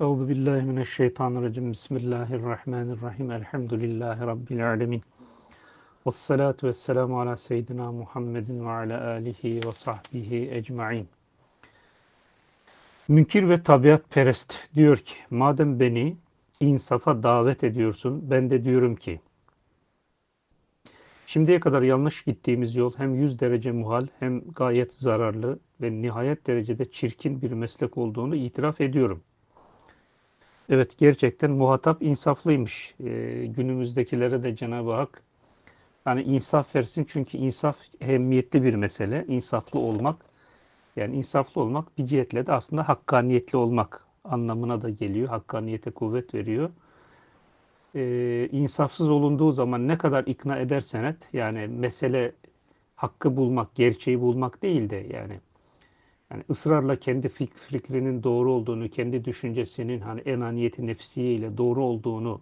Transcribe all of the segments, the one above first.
Euzu billahi mineşşeytanirracim. Bismillahirrahmanirrahim. Elhamdülillahi rabbil alamin. Ves salatu vesselamu ala seyyidina Muhammedin ve ala alihi ve sahbihi ecmaîn. Münkir ve tabiat perest diyor ki, madem beni insafa davet ediyorsun, ben de diyorum ki, şimdiye kadar yanlış gittiğimiz yol hem yüz derece muhal hem gayet zararlı ve nihayet derecede çirkin bir meslek olduğunu itiraf ediyorum. Evet gerçekten muhatap insaflıymış. Ee, günümüzdekilere de Cenab-ı Hak yani insaf versin çünkü insaf ehemmiyetli bir mesele. İnsaflı olmak yani insaflı olmak bir cihetle de aslında hakkaniyetli olmak anlamına da geliyor. Hakkaniyete kuvvet veriyor. Ee, insafsız olunduğu zaman ne kadar ikna edersen et yani mesele hakkı bulmak, gerçeği bulmak değil de yani yani ısrarla kendi fikrinin doğru olduğunu, kendi düşüncesinin hani enaniyeti nefsiye doğru olduğunu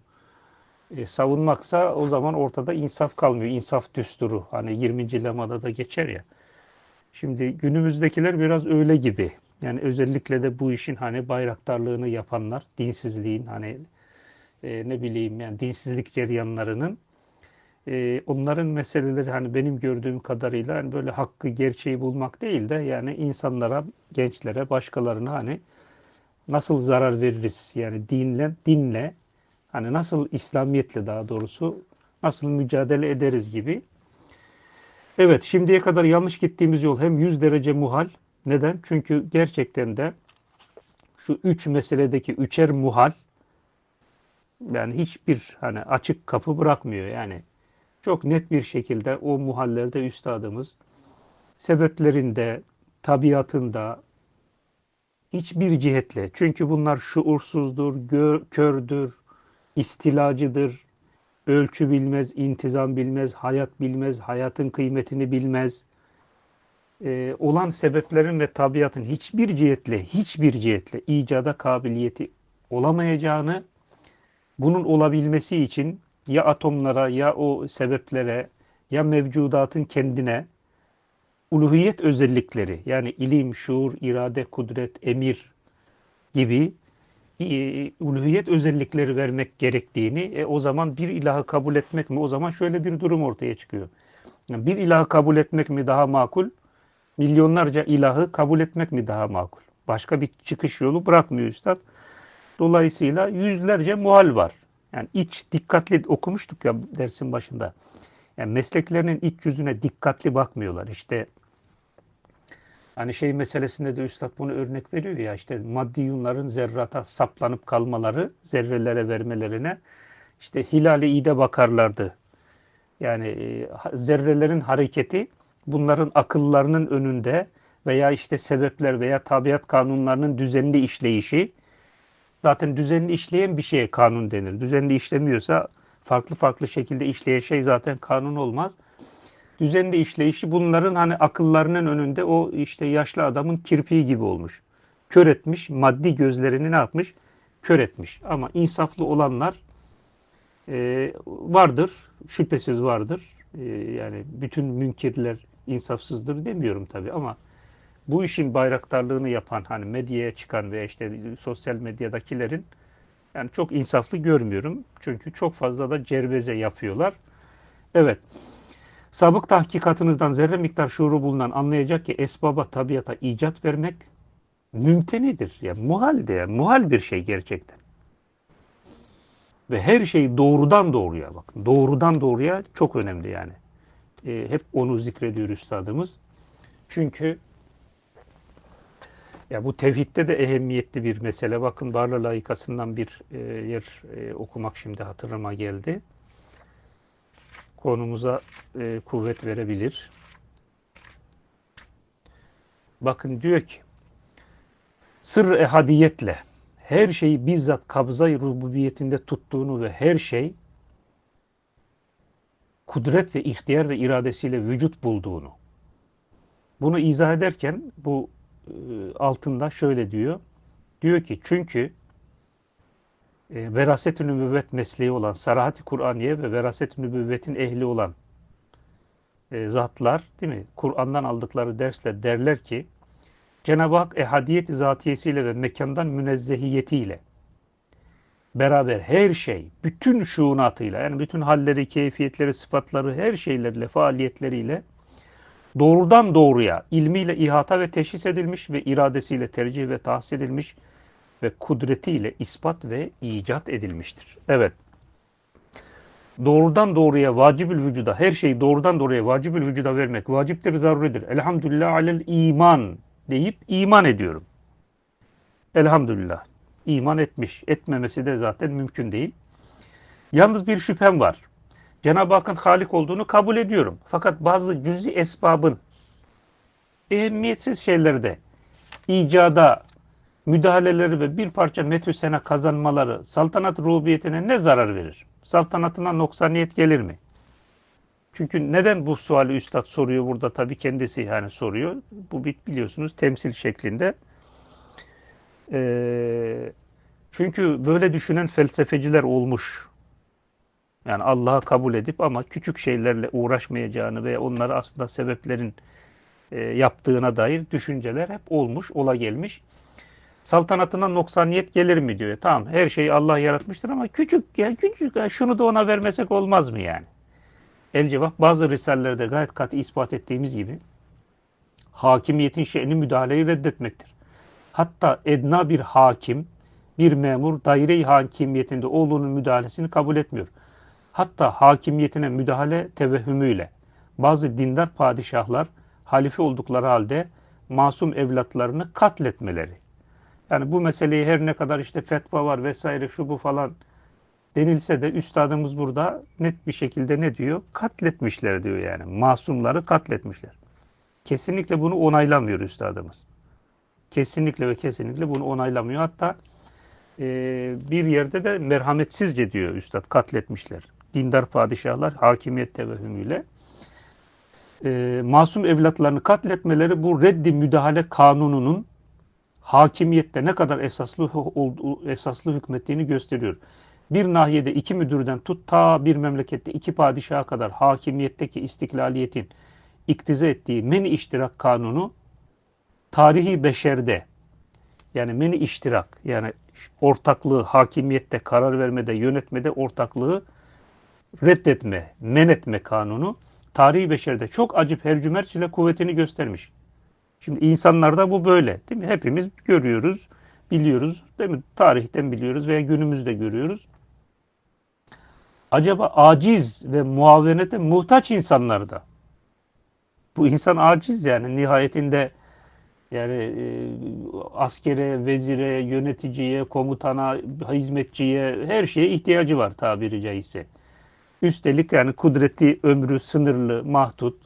e, savunmaksa o zaman ortada insaf kalmıyor. İnsaf düsturu. Hani 20. lemada da geçer ya. Şimdi günümüzdekiler biraz öyle gibi. Yani özellikle de bu işin hani bayraktarlığını yapanlar, dinsizliğin hani e, ne bileyim yani dinsizlik ceryanlarının e, onların meseleleri hani benim gördüğüm kadarıyla hani böyle hakkı gerçeği bulmak değil de yani insanlara, gençlere, başkalarına hani nasıl zarar veririz yani dinle, dinle hani nasıl İslamiyetle daha doğrusu nasıl mücadele ederiz gibi. Evet şimdiye kadar yanlış gittiğimiz yol hem 100 derece muhal. Neden? Çünkü gerçekten de şu üç meseledeki üçer muhal yani hiçbir hani açık kapı bırakmıyor yani çok net bir şekilde o muhallerde üstadımız sebeplerinde, tabiatında hiçbir cihetle çünkü bunlar şuursuzdur, gör, kördür, istilacıdır, ölçü bilmez, intizam bilmez, hayat bilmez, hayatın kıymetini bilmez. Ee, olan sebeplerin ve tabiatın hiçbir cihetle, hiçbir cihetle icada kabiliyeti olamayacağını, bunun olabilmesi için ya atomlara ya o sebeplere ya mevcudatın kendine uluhiyet özellikleri yani ilim, şuur, irade, kudret, emir gibi e, uluhiyet özellikleri vermek gerektiğini e, o zaman bir ilahı kabul etmek mi? O zaman şöyle bir durum ortaya çıkıyor. Yani bir ilahı kabul etmek mi daha makul? Milyonlarca ilahı kabul etmek mi daha makul? Başka bir çıkış yolu bırakmıyor Üstad. Dolayısıyla yüzlerce muhal var. Yani iç dikkatli okumuştuk ya dersin başında. Yani mesleklerinin iç yüzüne dikkatli bakmıyorlar. İşte hani şey meselesinde de üstad bunu örnek veriyor ya işte maddiyunların zerrata saplanıp kalmaları, zerrelere vermelerine işte hilali iyide bakarlardı. Yani e, zerrelerin hareketi bunların akıllarının önünde veya işte sebepler veya tabiat kanunlarının düzenli işleyişi Zaten düzenli işleyen bir şeye kanun denir. Düzenli işlemiyorsa farklı farklı şekilde işleyen şey zaten kanun olmaz. Düzenli işleyişi bunların hani akıllarının önünde o işte yaşlı adamın kirpiği gibi olmuş. Kör etmiş, maddi gözlerini ne yapmış? Kör etmiş. Ama insaflı olanlar e, vardır, şüphesiz vardır. E, yani bütün münkirler insafsızdır demiyorum tabii ama bu işin bayraktarlığını yapan hani medyaya çıkan veya işte sosyal medyadakilerin yani çok insaflı görmüyorum. Çünkü çok fazla da cerbeze yapıyorlar. Evet. Sabık tahkikatınızdan zerre miktar şuuru bulunan anlayacak ki esbaba tabiata icat vermek mümtenidir. Yani muhal de muhal bir şey gerçekten. Ve her şey doğrudan doğruya bakın. Doğrudan doğruya çok önemli yani. E, hep onu zikrediyor üstadımız. Çünkü ya bu tevhidde de ehemmiyetli bir mesele. Bakın Barla layıkasından bir e, yer e, okumak şimdi hatırlama geldi. Konumuza e, kuvvet verebilir. Bakın diyor ki sır ehadiyetle her şeyi bizzat kabzayı rububiyetinde tuttuğunu ve her şey kudret ve ihtiyar ve iradesiyle vücut bulduğunu. Bunu izah ederken bu altında şöyle diyor. Diyor ki çünkü e, veraset-i nübüvvet mesleği olan, sarahati Kur'aniye ve veraset-i nübüvvetin ehli olan e, zatlar değil mi? Kur'an'dan aldıkları dersle derler ki Cenab-ı Hak ehadiyet zatiyesiyle ve mekandan münezzehiyetiyle beraber her şey, bütün şuunatıyla yani bütün halleri, keyfiyetleri, sıfatları, her şeylerle, faaliyetleriyle doğrudan doğruya ilmiyle ihata ve teşhis edilmiş ve iradesiyle tercih ve tahsis edilmiş ve kudretiyle ispat ve icat edilmiştir. Evet. Doğrudan doğruya vacibül vücuda, her şeyi doğrudan doğruya vacibül vücuda vermek vaciptir, zaruridir. Elhamdülillah alel iman deyip iman ediyorum. Elhamdülillah. iman etmiş. Etmemesi de zaten mümkün değil. Yalnız bir şüphem var. Cenab-ı Hakk'ın Halik olduğunu kabul ediyorum. Fakat bazı cüzi esbabın ehemmiyetsiz şeylerde icada müdahaleleri ve bir parça metü sene kazanmaları saltanat rubiyetine ne zarar verir? Saltanatına noksaniyet gelir mi? Çünkü neden bu suali üstad soruyor burada tabii kendisi yani soruyor. Bu biliyorsunuz temsil şeklinde. Ee, çünkü böyle düşünen felsefeciler olmuş. Yani Allah'a kabul edip ama küçük şeylerle uğraşmayacağını ve onları aslında sebeplerin e, yaptığına dair düşünceler hep olmuş, ola gelmiş. Saltanatına noksaniyet gelir mi diyor. Tamam her şeyi Allah yaratmıştır ama küçük ya küçük ya şunu da ona vermesek olmaz mı yani? El cevap bazı risalelerde gayet katı ispat ettiğimiz gibi hakimiyetin şeyini müdahaleyi reddetmektir. Hatta edna bir hakim, bir memur daire-i hakimiyetinde oğlunun müdahalesini kabul etmiyor. Hatta hakimiyetine müdahale tevehhümüyle bazı dindar padişahlar halife oldukları halde masum evlatlarını katletmeleri. Yani bu meseleyi her ne kadar işte fetva var vesaire şu bu falan denilse de üstadımız burada net bir şekilde ne diyor? Katletmişler diyor yani. Masumları katletmişler. Kesinlikle bunu onaylamıyor üstadımız. Kesinlikle ve kesinlikle bunu onaylamıyor. Hatta e, bir yerde de merhametsizce diyor üstad katletmişler. Dindar padişahlar hakimiyet tevehümüyle. E, masum evlatlarını katletmeleri bu reddi müdahale kanununun hakimiyette ne kadar esaslı esaslı hükmettiğini gösteriyor. Bir nahiyede iki müdürden tut ta bir memlekette iki padişaha kadar hakimiyetteki istiklaliyetin iktize ettiği meni iştirak kanunu tarihi beşerde yani meni iştirak yani ortaklığı hakimiyette karar vermede yönetmede ortaklığı reddetme, men etme kanunu tarihi beşerde çok acip hercümerç ile kuvvetini göstermiş. Şimdi insanlarda bu böyle değil mi? Hepimiz görüyoruz, biliyoruz değil mi? Tarihten biliyoruz veya günümüzde görüyoruz. Acaba aciz ve muavenete muhtaç insanlarda bu insan aciz yani nihayetinde yani e, askere, vezire, yöneticiye, komutana, hizmetçiye her şeye ihtiyacı var tabiri caizse. Üstelik yani kudreti, ömrü sınırlı, mahdut.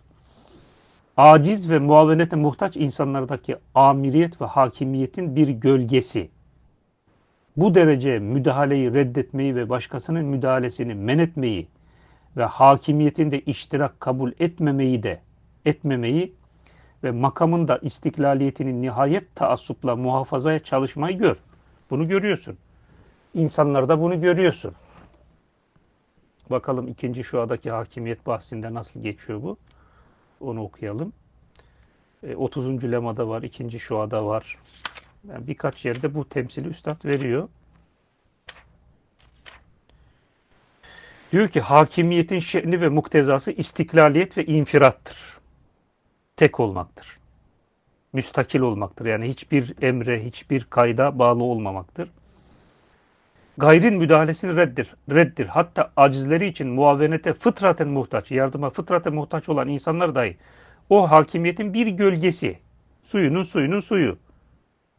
Aciz ve muavenete muhtaç insanlardaki amiriyet ve hakimiyetin bir gölgesi. Bu derece müdahaleyi reddetmeyi ve başkasının müdahalesini men etmeyi ve hakimiyetinde iştirak kabul etmemeyi de etmemeyi ve makamında istiklaliyetini nihayet taassupla muhafazaya çalışmayı gör. Bunu görüyorsun. İnsanlarda bunu görüyorsun. Bakalım ikinci şuadaki hakimiyet bahsinde nasıl geçiyor bu? Onu okuyalım. E, 30. lemada var, ikinci şuada var. Yani birkaç yerde bu temsili üstad veriyor. Diyor ki hakimiyetin şe'ni ve muktezası istiklaliyet ve infirattır. Tek olmaktır. Müstakil olmaktır. Yani hiçbir emre, hiçbir kayda bağlı olmamaktır. Gayrin müdahalesini reddir. reddir. Hatta acizleri için muavenete fıtraten muhtaç, yardıma fıtraten muhtaç olan insanlar dahi o hakimiyetin bir gölgesi, suyunun suyunun suyu,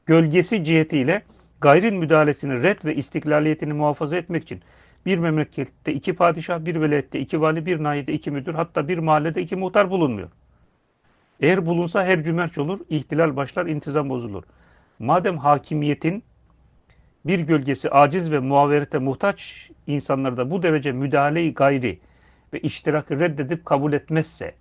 gölgesi cihetiyle gayrin müdahalesini red ve istiklaliyetini muhafaza etmek için bir memlekette iki padişah, bir velayette iki vali, bir nahiyede iki müdür, hatta bir mahallede iki muhtar bulunmuyor. Eğer bulunsa her cümerç olur, ihtilal başlar, intizam bozulur. Madem hakimiyetin bir gölgesi aciz ve muaverete muhtaç insanlarda bu derece müdahaleyi gayri ve iştirakı reddedip kabul etmezse,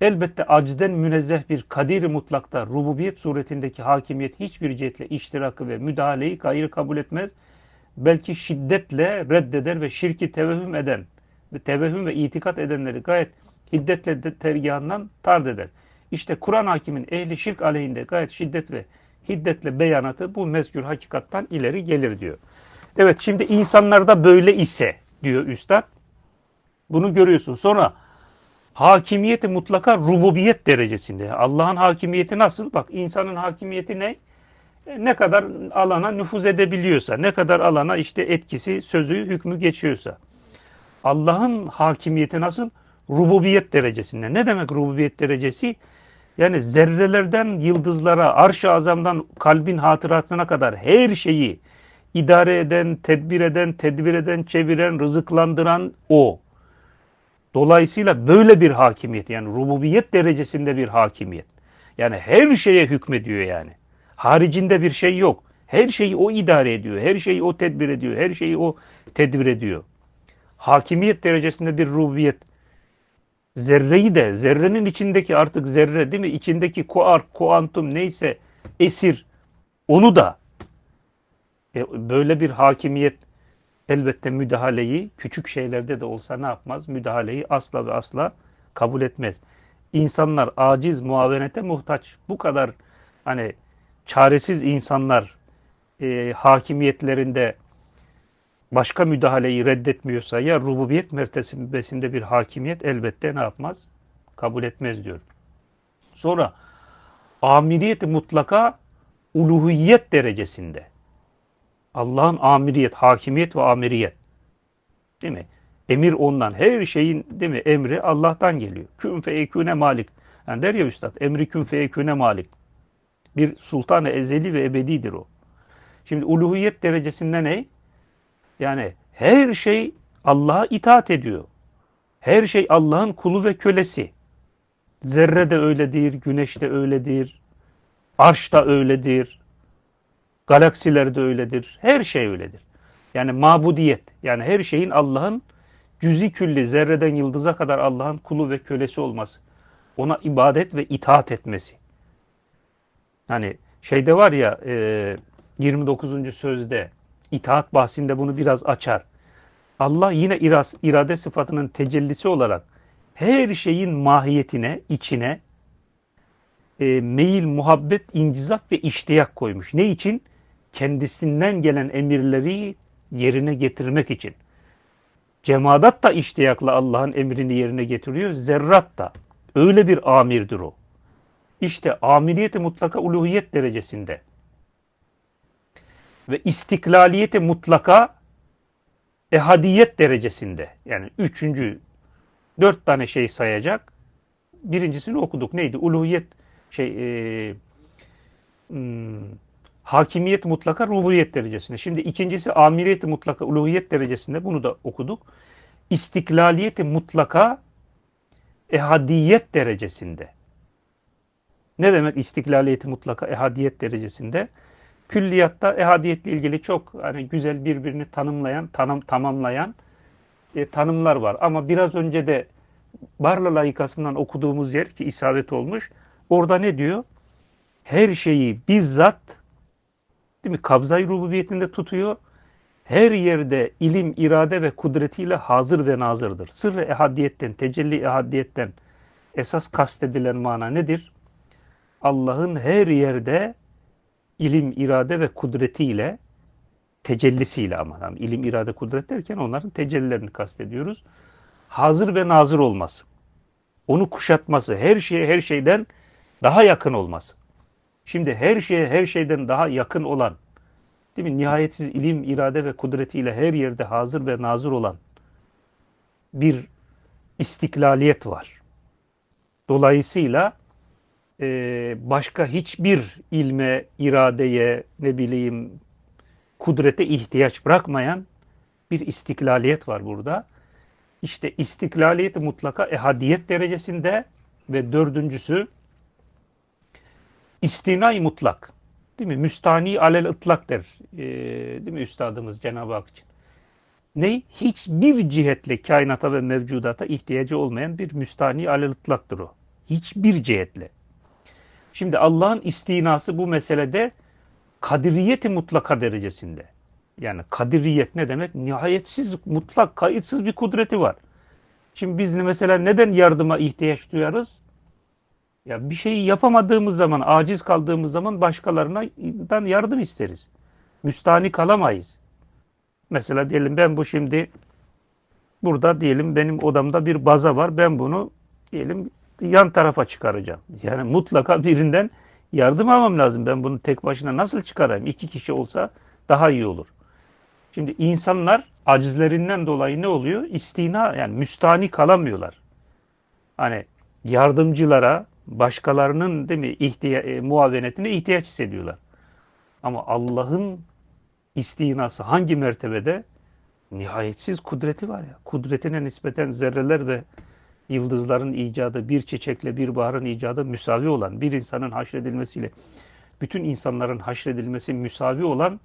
elbette acizden münezzeh bir kadir mutlakta rububiyet suretindeki hakimiyet hiçbir cihetle iştirakı ve müdahaleyi gayri kabul etmez, belki şiddetle reddeder ve şirki tevehüm eden ve tevehüm ve itikat edenleri gayet hiddetle de tergahından tard eder. İşte Kur'an hakimin ehli şirk aleyhinde gayet şiddet ve hiddetle beyanatı bu mezgür hakikattan ileri gelir diyor. Evet şimdi insanlarda böyle ise diyor üstad. Bunu görüyorsun. Sonra hakimiyeti mutlaka rububiyet derecesinde. Allah'ın hakimiyeti nasıl? Bak insanın hakimiyeti ne? E, ne kadar alana nüfuz edebiliyorsa, ne kadar alana işte etkisi, sözü, hükmü geçiyorsa. Allah'ın hakimiyeti nasıl? Rububiyet derecesinde. Ne demek rububiyet derecesi? Yani zerrelerden yıldızlara, arş-ı azamdan kalbin hatıratına kadar her şeyi idare eden, tedbir eden, tedbir eden, çeviren, rızıklandıran O. Dolayısıyla böyle bir hakimiyet yani rububiyet derecesinde bir hakimiyet. Yani her şeye hükmediyor yani. Haricinde bir şey yok. Her şeyi o idare ediyor. Her şeyi o tedbir ediyor. Her şeyi o tedbir ediyor. Hakimiyet derecesinde bir rububiyet. Zerreyi de, zerrenin içindeki artık zerre değil mi? İçindeki kuark, kuantum neyse esir. Onu da e, böyle bir hakimiyet elbette müdahaleyi küçük şeylerde de olsa ne yapmaz? Müdahaleyi asla ve asla kabul etmez. İnsanlar aciz, muavenete muhtaç. Bu kadar hani çaresiz insanlar e, hakimiyetlerinde başka müdahaleyi reddetmiyorsa ya rububiyet mertebesinde bir hakimiyet elbette ne yapmaz? Kabul etmez diyor. Sonra amiriyeti mutlaka uluhiyet derecesinde. Allah'ın amiriyet, hakimiyet ve amiriyet. Değil mi? Emir ondan. Her şeyin değil mi? Emri Allah'tan geliyor. Kün fe malik. Yani der ya üstad, emri kün fe malik. Bir sultan-ı ezeli ve ebedidir o. Şimdi uluhiyet derecesinde ne? Yani her şey Allah'a itaat ediyor. Her şey Allah'ın kulu ve kölesi. Zerre de öyledir, güneş de öyledir, arş da öyledir, galaksiler de öyledir, her şey öyledir. Yani mabudiyet, yani her şeyin Allah'ın cüzi külli, zerreden yıldıza kadar Allah'ın kulu ve kölesi olması. Ona ibadet ve itaat etmesi. Hani şeyde var ya 29. sözde itaat bahsinde bunu biraz açar. Allah yine irade sıfatının tecellisi olarak her şeyin mahiyetine, içine e, meyil, muhabbet, incizaf ve iştiyak koymuş. Ne için? Kendisinden gelen emirleri yerine getirmek için. Cemadat da iştiyakla Allah'ın emrini yerine getiriyor. Zerrat da. Öyle bir amirdir o. İşte amiriyeti mutlaka uluhiyet derecesinde ve istiklaliyeti mutlaka ehadiyet derecesinde. Yani üçüncü, dört tane şey sayacak. Birincisini okuduk. Neydi? Uluhiyet, şey, e, hmm, hakimiyet mutlaka rububiyet derecesinde. Şimdi ikincisi amiriyeti mutlaka uluhiyet derecesinde. Bunu da okuduk. İstiklaliyeti mutlaka ehadiyet derecesinde. Ne demek istiklaliyeti mutlaka ehadiyet derecesinde? Külliyatta ehadiyetle ilgili çok hani güzel birbirini tanımlayan, tanım, tamamlayan e, tanımlar var. Ama biraz önce de Barla layıkasından okuduğumuz yer ki isabet olmuş. Orada ne diyor? Her şeyi bizzat değil mi? Kabzay rububiyetinde tutuyor. Her yerde ilim, irade ve kudretiyle hazır ve nazırdır. Sırrı ehadiyetten, tecelli ehadiyetten esas kastedilen mana nedir? Allah'ın her yerde ilim, irade ve kudretiyle tecellisiyle ama yani ilim, irade, kudret derken onların tecellilerini kastediyoruz. Hazır ve nazır olması. Onu kuşatması, her şeye her şeyden daha yakın olması. Şimdi her şeye her şeyden daha yakın olan, değil mi? Nihayetsiz ilim, irade ve kudretiyle her yerde hazır ve nazır olan bir istiklaliyet var. Dolayısıyla e, başka hiçbir ilme, iradeye, ne bileyim kudrete ihtiyaç bırakmayan bir istiklaliyet var burada. İşte istiklaliyet mutlaka ehadiyet derecesinde ve dördüncüsü istinay mutlak. Değil mi? Müstani alel ıtlak der. Ee, değil mi üstadımız Cenab-ı Hak için? Ne? Hiçbir cihetle kainata ve mevcudata ihtiyacı olmayan bir müstani alel ıtlaktır o. Hiçbir cihetle. Şimdi Allah'ın istinası bu meselede kadiriyeti mutlaka derecesinde. Yani kadiriyet ne demek? Nihayetsiz, mutlak, kayıtsız bir kudreti var. Şimdi biz mesela neden yardıma ihtiyaç duyarız? Ya bir şeyi yapamadığımız zaman, aciz kaldığımız zaman başkalarından yardım isteriz. Müstani kalamayız. Mesela diyelim ben bu şimdi burada diyelim benim odamda bir baza var. Ben bunu diyelim yan tarafa çıkaracağım. Yani mutlaka birinden yardım almam lazım. Ben bunu tek başına nasıl çıkarayım? İki kişi olsa daha iyi olur. Şimdi insanlar acizlerinden dolayı ne oluyor? İstina yani müstani kalamıyorlar. Hani yardımcılara, başkalarının değil mi ihtiya e, muavenetine ihtiyaç hissediyorlar. Ama Allah'ın istinası hangi mertebede? Nihayetsiz kudreti var ya. Kudretine nispeten zerreler ve yıldızların icadı, bir çiçekle bir baharın icadı müsavi olan, bir insanın haşredilmesiyle bütün insanların haşredilmesi müsavi olan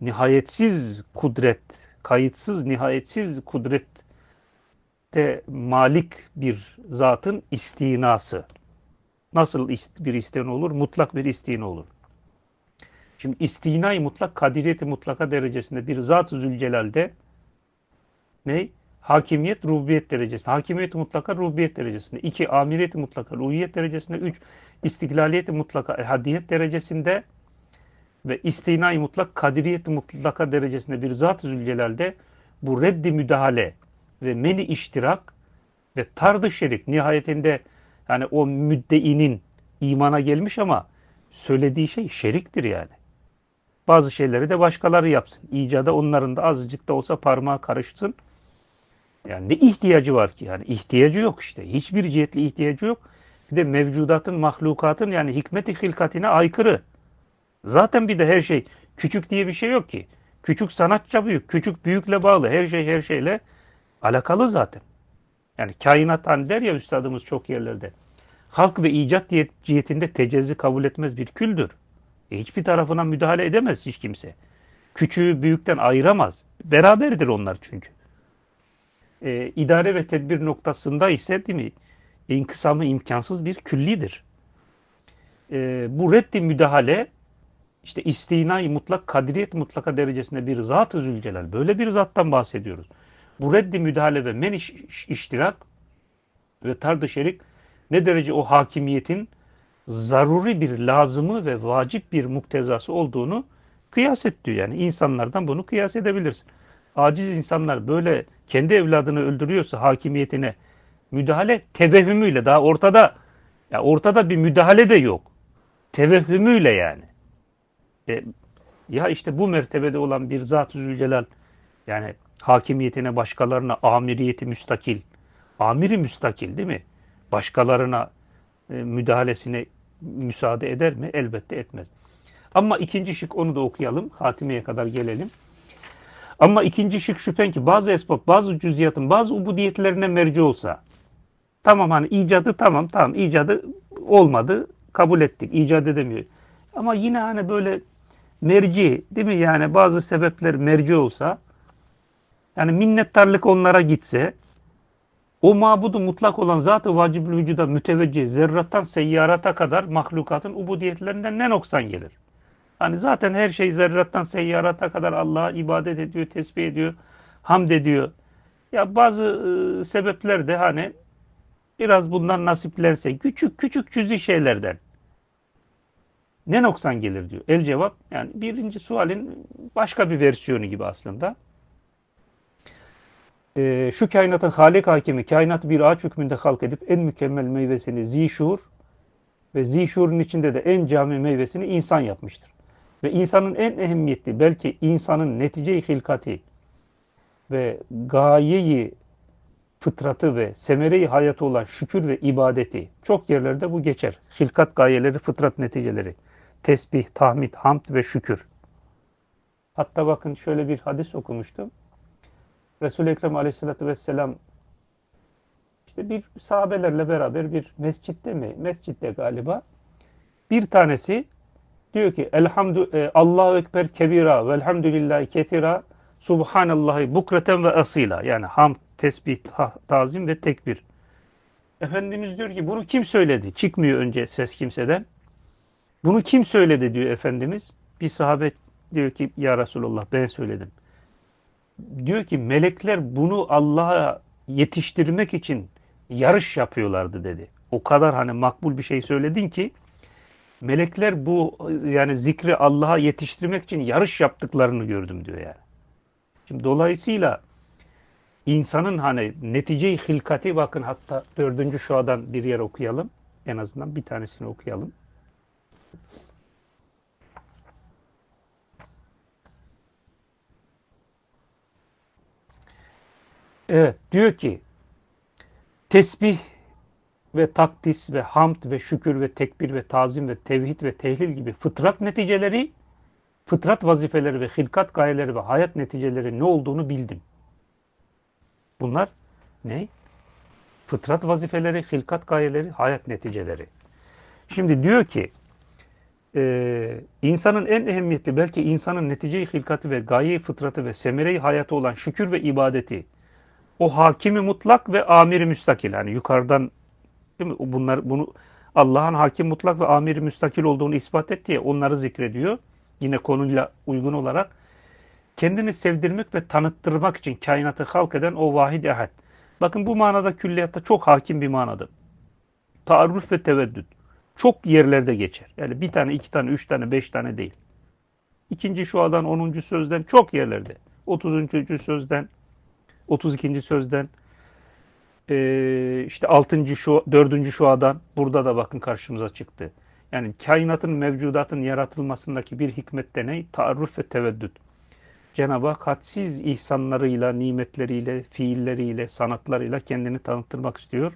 nihayetsiz kudret, kayıtsız nihayetsiz kudrette malik bir zatın istinası. Nasıl bir istina olur? Mutlak bir istina olur. Şimdi istinayı mutlak, kadiriyeti mutlaka derecesinde bir zat-ı zülcelal'de ne? Hakimiyet, rububiyet derecesinde. Hakimiyet mutlaka, rububiyet derecesinde. İki, amiriyet mutlaka, ruhiyet derecesinde. Üç, istiklaliyet mutlaka, ehadiyet derecesinde. Ve istinay mutlak, kadiriyet mutlaka derecesinde bir zat-ı zülcelal'de bu reddi müdahale ve meni iştirak ve tardı şerik nihayetinde yani o müddeinin imana gelmiş ama söylediği şey şeriktir yani. Bazı şeyleri de başkaları yapsın. İcada onların da azıcık da olsa parmağı karışsın. Yani ne ihtiyacı var ki? Yani ihtiyacı yok işte. Hiçbir cihetli ihtiyacı yok. Bir de mevcudatın, mahlukatın yani hikmeti hilkatine aykırı. Zaten bir de her şey küçük diye bir şey yok ki. Küçük sanatça büyük, küçük büyükle bağlı. Her şey her şeyle alakalı zaten. Yani kainat hani der ya üstadımız çok yerlerde. Halk ve icat cihetinde tecezzi kabul etmez bir küldür. E hiçbir tarafına müdahale edemez hiç kimse. Küçüğü büyükten ayıramaz. Beraberdir onlar çünkü. E, idare ve tedbir noktasında ise değil mi? İnkısamı imkansız bir küllidir. E, bu reddi müdahale işte istinai mutlak kadriyet mutlaka derecesinde bir zat-ı zülcelal. Böyle bir zattan bahsediyoruz. Bu reddi müdahale ve men iş, iştirak ve tard şerik ne derece o hakimiyetin zaruri bir lazımı ve vacip bir muktezası olduğunu kıyas et diyor. Yani insanlardan bunu kıyas edebilirsin. Aciz insanlar böyle kendi evladını öldürüyorsa hakimiyetine müdahale tevehhümüyle daha ortada ya ortada bir müdahale de yok. Tevehhümüyle yani. E, ya işte bu mertebede olan bir Zat-ı Zülcelal yani hakimiyetine başkalarına amiriyeti müstakil, amiri müstakil değil mi? Başkalarına e, müdahalesine müsaade eder mi? Elbette etmez. Ama ikinci şık onu da okuyalım. Hatimeye kadar gelelim. Ama ikinci şık şüphen ki bazı esbab, bazı cüziyatın, bazı ubudiyetlerine merci olsa tamam hani icadı tamam tamam icadı olmadı kabul ettik. icat edemiyor. Ama yine hani böyle merci değil mi? Yani bazı sebepler merci olsa yani minnettarlık onlara gitse o mabudu mutlak olan zat-ı vacib vücuda müteveccih zerrattan seyyarata kadar mahlukatın ubudiyetlerinden ne noksan gelir? Hani zaten her şey zerrattan seyyarata kadar Allah'a ibadet ediyor, tesbih ediyor, hamd ediyor. Ya bazı e, sebepler de hani biraz bundan nasiplense küçük küçük cüzi şeylerden ne noksan gelir diyor. El cevap yani birinci sualin başka bir versiyonu gibi aslında. Ee, şu kainatın halik hakimi kainatı bir ağaç hükmünde halk edip en mükemmel meyvesini zişur ve zişurun içinde de en cami meyvesini insan yapmıştır. Ve insanın en ehemmiyetli belki insanın netice-i hilkati ve gayeyi fıtratı ve semere-i hayatı olan şükür ve ibadeti çok yerlerde bu geçer. Hilkat gayeleri, fıtrat neticeleri tesbih, tahmid, hamd ve şükür. Hatta bakın şöyle bir hadis okumuştum. Resul-i Ekrem aleyhissalatü vesselam işte bir sahabelerle beraber bir mescitte mi? Mescitte galiba. Bir tanesi diyor ki Elhamdü e, Allahu ekber kebira ve elhamdülillahi ketira subhanallahi bukreten ve asila. Yani hamd, tesbih, ta tazim ve tekbir. Efendimiz diyor ki bunu kim söyledi? Çıkmıyor önce ses kimseden. Bunu kim söyledi diyor Efendimiz. Bir sahabe diyor ki ya Resulallah ben söyledim. Diyor ki melekler bunu Allah'a yetiştirmek için yarış yapıyorlardı dedi. O kadar hani makbul bir şey söyledin ki melekler bu yani zikri Allah'a yetiştirmek için yarış yaptıklarını gördüm diyor yani. Şimdi dolayısıyla insanın hani netice-i hilkati bakın hatta dördüncü şuadan bir yer okuyalım. En azından bir tanesini okuyalım. Evet diyor ki tesbih ve takdis ve hamd ve şükür ve tekbir ve tazim ve tevhid ve tehlil gibi fıtrat neticeleri, fıtrat vazifeleri ve hilkat gayeleri ve hayat neticeleri ne olduğunu bildim. Bunlar ne? Fıtrat vazifeleri, hilkat gayeleri, hayat neticeleri. Şimdi diyor ki e, insanın en ehemmiyetli belki insanın netice-i hilkati ve gaye fıtratı ve semere hayatı olan şükür ve ibadeti o hakimi mutlak ve amiri müstakil. Yani yukarıdan değil mi? Bunlar bunu Allah'ın hakim mutlak ve amiri müstakil olduğunu ispat etti ya onları zikrediyor. Yine konuyla uygun olarak kendini sevdirmek ve tanıttırmak için kainatı halk eden o vahid ehad. Bakın bu manada külliyatta çok hakim bir manadır. Taarruf ve teveddüt. Çok yerlerde geçer. Yani bir tane, iki tane, üç tane, beş tane değil. İkinci şuadan, onuncu sözden çok yerlerde. Otuzuncu sözden, otuz ikinci sözden, ee, işte altıncı şu, dördüncü şuadan burada da bakın karşımıza çıktı. Yani kainatın, mevcudatın yaratılmasındaki bir hikmette ne? Taarruf ve teveddüt. Cenab-ı Hak hadsiz ihsanlarıyla, nimetleriyle, fiilleriyle, sanatlarıyla kendini tanıttırmak istiyor.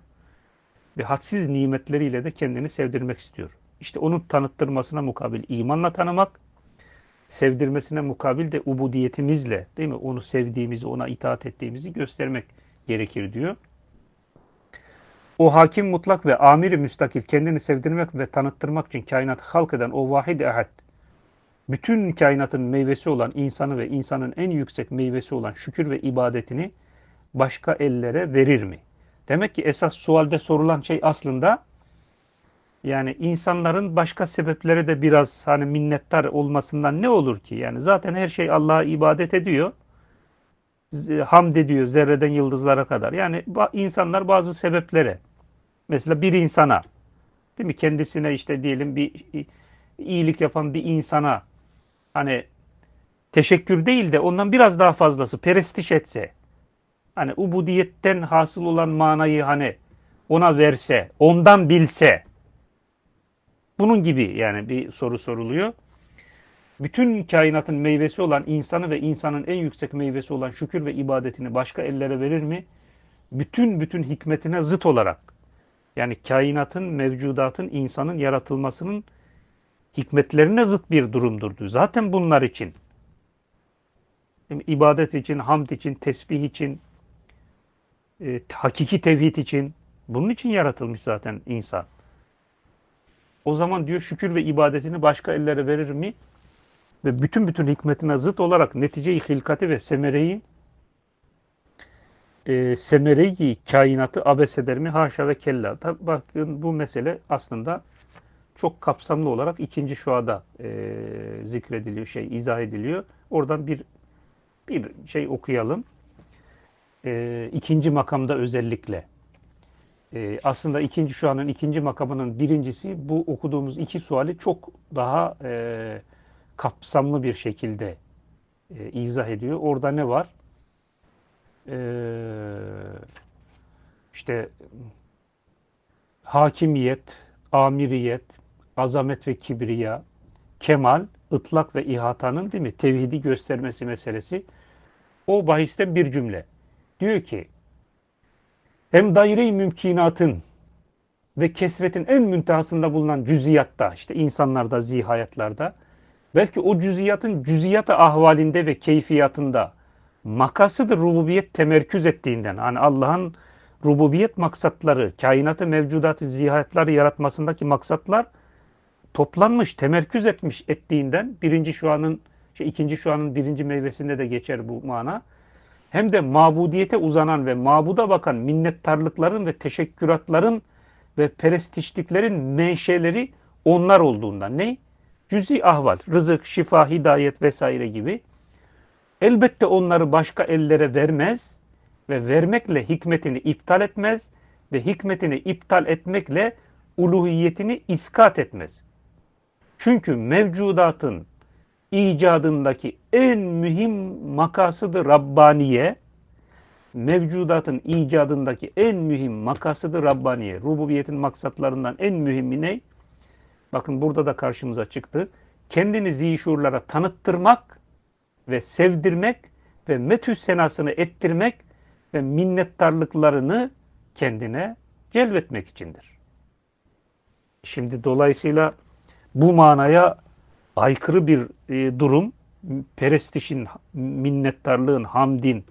Ve hadsiz nimetleriyle de kendini sevdirmek istiyor. İşte onun tanıttırmasına mukabil imanla tanımak, sevdirmesine mukabil de ubudiyetimizle, değil mi? Onu sevdiğimizi, ona itaat ettiğimizi göstermek gerekir diyor. O hakim mutlak ve amiri müstakil kendini sevdirmek ve tanıttırmak için kainatı halk eden o vahid ehad, bütün kainatın meyvesi olan insanı ve insanın en yüksek meyvesi olan şükür ve ibadetini başka ellere verir mi? Demek ki esas sualde sorulan şey aslında yani insanların başka sebepleri de biraz hani minnettar olmasından ne olur ki? Yani zaten her şey Allah'a ibadet ediyor. Hamd ediyor zerreden yıldızlara kadar. Yani insanlar bazı sebeplere mesela bir insana değil mi kendisine işte diyelim bir iyilik yapan bir insana hani teşekkür değil de ondan biraz daha fazlası perestiş etse hani ubudiyetten hasıl olan manayı hani ona verse, ondan bilse bunun gibi yani bir soru soruluyor. Bütün kainatın meyvesi olan insanı ve insanın en yüksek meyvesi olan şükür ve ibadetini başka ellere verir mi? Bütün bütün hikmetine zıt olarak yani kainatın, mevcudatın, insanın yaratılmasının hikmetlerine zıt bir durumdur. Zaten bunlar için ibadet için, hamd için, tesbih için, e, hakiki tevhid için bunun için yaratılmış zaten insan. O zaman diyor şükür ve ibadetini başka ellere verir mi? Ve bütün bütün hikmetine zıt olarak netice-i hilkati ve semereyi e, semereyi kainatı abes eder mi? Haşa ve kella. Tabi bakın bu mesele aslında çok kapsamlı olarak ikinci şuada e, zikrediliyor, şey izah ediliyor. Oradan bir bir şey okuyalım. E, ikinci makamda özellikle. E, aslında ikinci şuanın ikinci makamının birincisi bu okuduğumuz iki suali çok daha e, kapsamlı bir şekilde e, izah ediyor. Orada ne var? E, işte hakimiyet, amiriyet, azamet ve kibriya, kemal, ıtlak ve ihatanın değil mi tevhidi göstermesi meselesi. O bahiste bir cümle. Diyor ki hem daire-i mümkinatın ve kesretin en müntehasında bulunan cüziyatta işte insanlarda, zihayatlarda belki o cüziyatın cüziyatı ahvalinde ve keyfiyatında makasıdır rububiyet temerküz ettiğinden hani Allah'ın rububiyet maksatları, kainatı mevcudatı zihayatları yaratmasındaki maksatlar toplanmış, temerküz etmiş ettiğinden birinci şuanın, şey, ikinci şuanın birinci meyvesinde de geçer bu mana. Hem de mabudiyete uzanan ve mabuda bakan minnettarlıkların ve teşekküratların ve perestişliklerin menşeleri onlar olduğundan. Ne? Cüzi ahval, rızık, şifa, hidayet vesaire gibi. Elbette onları başka ellere vermez ve vermekle hikmetini iptal etmez ve hikmetini iptal etmekle uluhiyetini iskat etmez. Çünkü mevcudatın icadındaki en mühim makasıdır Rabbaniye. Mevcudatın icadındaki en mühim makasıdır Rabbaniye. Rububiyetin maksatlarından en mühimi ne? Bakın burada da karşımıza çıktı. Kendini zişurlara tanıttırmak ve sevdirmek ve metü senasını ettirmek ve minnettarlıklarını kendine celbetmek içindir. Şimdi dolayısıyla bu manaya aykırı bir e, durum, perestişin, minnettarlığın, hamdin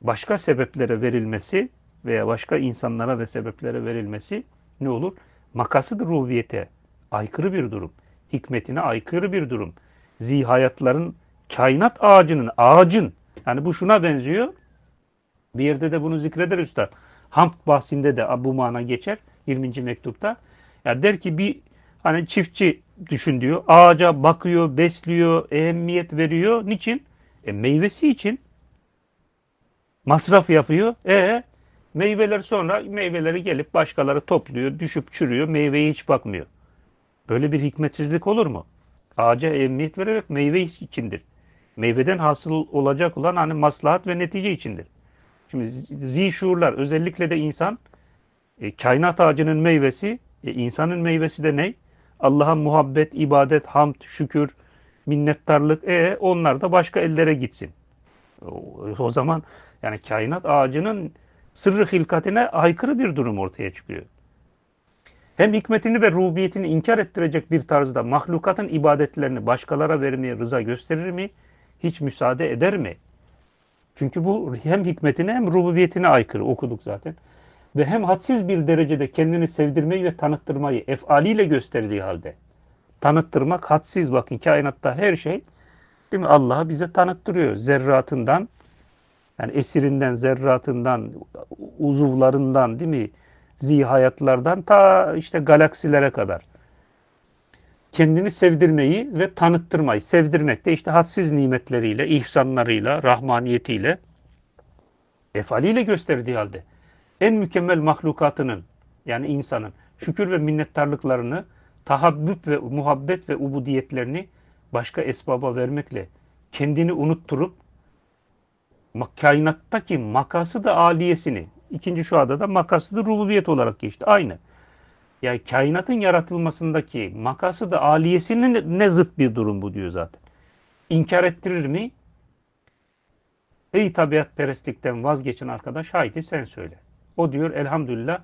başka sebeplere verilmesi veya başka insanlara ve sebeplere verilmesi ne olur? Makasıdır rubiyete aykırı bir durum. Hikmetine aykırı bir durum. Zihayatların kainat ağacının, ağacın yani bu şuna benziyor. Bir yerde de bunu zikreder üstad. Hamd bahsinde de bu mana geçer 20. mektupta. Ya der ki bir hani çiftçi düşün diyor. Ağaca bakıyor, besliyor, ehemmiyet veriyor. Niçin? E meyvesi için. Masraf yapıyor. E meyveler sonra meyveleri gelip başkaları topluyor, düşüp çürüyor, meyveye hiç bakmıyor. Böyle bir hikmetsizlik olur mu? Ağaca ehemmiyet vererek meyve içindir. Meyveden hasıl olacak olan hani maslahat ve netice içindir. Şimdi zişurlar özellikle de insan e, kainat ağacının meyvesi, e, insanın meyvesi de ne? Allah'a muhabbet, ibadet, hamd, şükür, minnettarlık. E onlar da başka ellere gitsin. O zaman yani kainat ağacının sırrı hilkatine aykırı bir durum ortaya çıkıyor. Hem hikmetini ve rubiyetini inkar ettirecek bir tarzda mahlukatın ibadetlerini başkalara vermeye rıza gösterir mi? Hiç müsaade eder mi? Çünkü bu hem hikmetine hem rububiyetine aykırı okuduk zaten. Ve hem hadsiz bir derecede kendini sevdirmeyi ve tanıttırmayı efaliyle gösterdiği halde. Tanıttırmak hadsiz bakın kainatta her şey değil mi? Allah'ı bize tanıttırıyor. Zerratından yani esirinden, zerratından, uzuvlarından değil mi? Zihayatlardan ta işte galaksilere kadar. Kendini sevdirmeyi ve tanıttırmayı. Sevdirmek de işte hadsiz nimetleriyle, ihsanlarıyla, rahmaniyetiyle, efaliyle gösterdiği halde en mükemmel mahlukatının yani insanın şükür ve minnettarlıklarını, tahabbüp ve muhabbet ve ubudiyetlerini başka esbaba vermekle kendini unutturup kainattaki makası da aliyesini, ikinci şu da makası da rububiyet olarak geçti. Aynı. Yani kainatın yaratılmasındaki makası da aliyesinin ne zıt bir durum bu diyor zaten. İnkar ettirir mi? Ey tabiat perestlikten vazgeçen arkadaş haydi sen söyle. O diyor elhamdülillah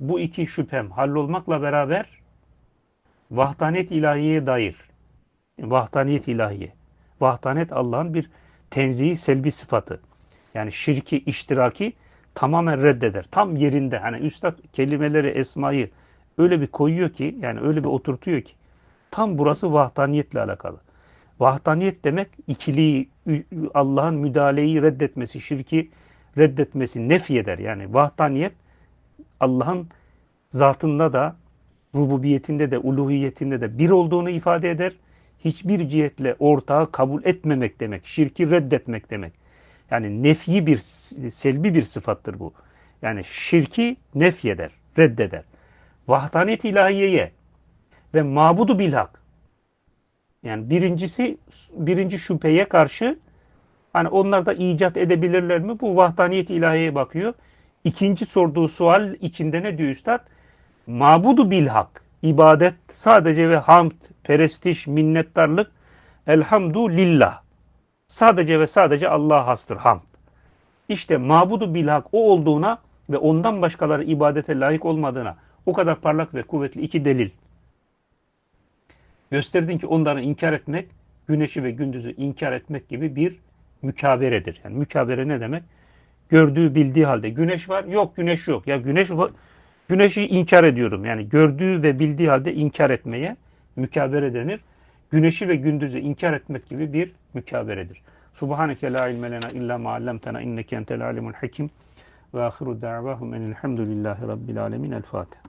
bu iki şüphem hallolmakla beraber vahdaniyet ilahiyeye dair vahdaniyet ilahiye vahdaniyet Allah'ın bir tenzihi selbi sıfatı. Yani şirki, iştiraki tamamen reddeder. Tam yerinde. Hani üstad kelimeleri, esmayı öyle bir koyuyor ki yani öyle bir oturtuyor ki tam burası vahdaniyetle alakalı. Vahdaniyet demek ikiliği, Allah'ın müdahaleyi reddetmesi, şirki reddetmesi nefi eder. Yani vahdaniyet Allah'ın zatında da, rububiyetinde de, uluhiyetinde de bir olduğunu ifade eder. Hiçbir cihetle ortağı kabul etmemek demek. Şirki reddetmek demek. Yani nefyi bir, selbi bir sıfattır bu. Yani şirki nefyeder, reddeder. Vahdaniyet ilahiyeye ve mabudu bilhak. Yani birincisi, birinci şüpheye karşı Hani onlar da icat edebilirler mi? Bu vahdaniyet ilahiyeye bakıyor. İkinci sorduğu sual içinde ne diyor üstad? Mabudu bilhak. İbadet sadece ve hamd, perestiş, minnettarlık. Elhamdu lillah. Sadece ve sadece Allah'a hastır hamd. İşte mabudu bilhak o olduğuna ve ondan başkaları ibadete layık olmadığına o kadar parlak ve kuvvetli iki delil. Gösterdin ki onları inkar etmek, güneşi ve gündüzü inkar etmek gibi bir mükaberedir. Yani mükabere ne demek? Gördüğü bildiği halde güneş var, yok güneş yok. Ya güneş güneşi inkar ediyorum. Yani gördüğü ve bildiği halde inkar etmeye mükabere denir. Güneşi ve gündüzü inkar etmek gibi bir mükaberedir. Subhaneke la ilme lena illa ma allamtena inneke entel alimul hakim ve ahiru da'vahum enilhamdülillahi rabbil alemin. El Fatiha.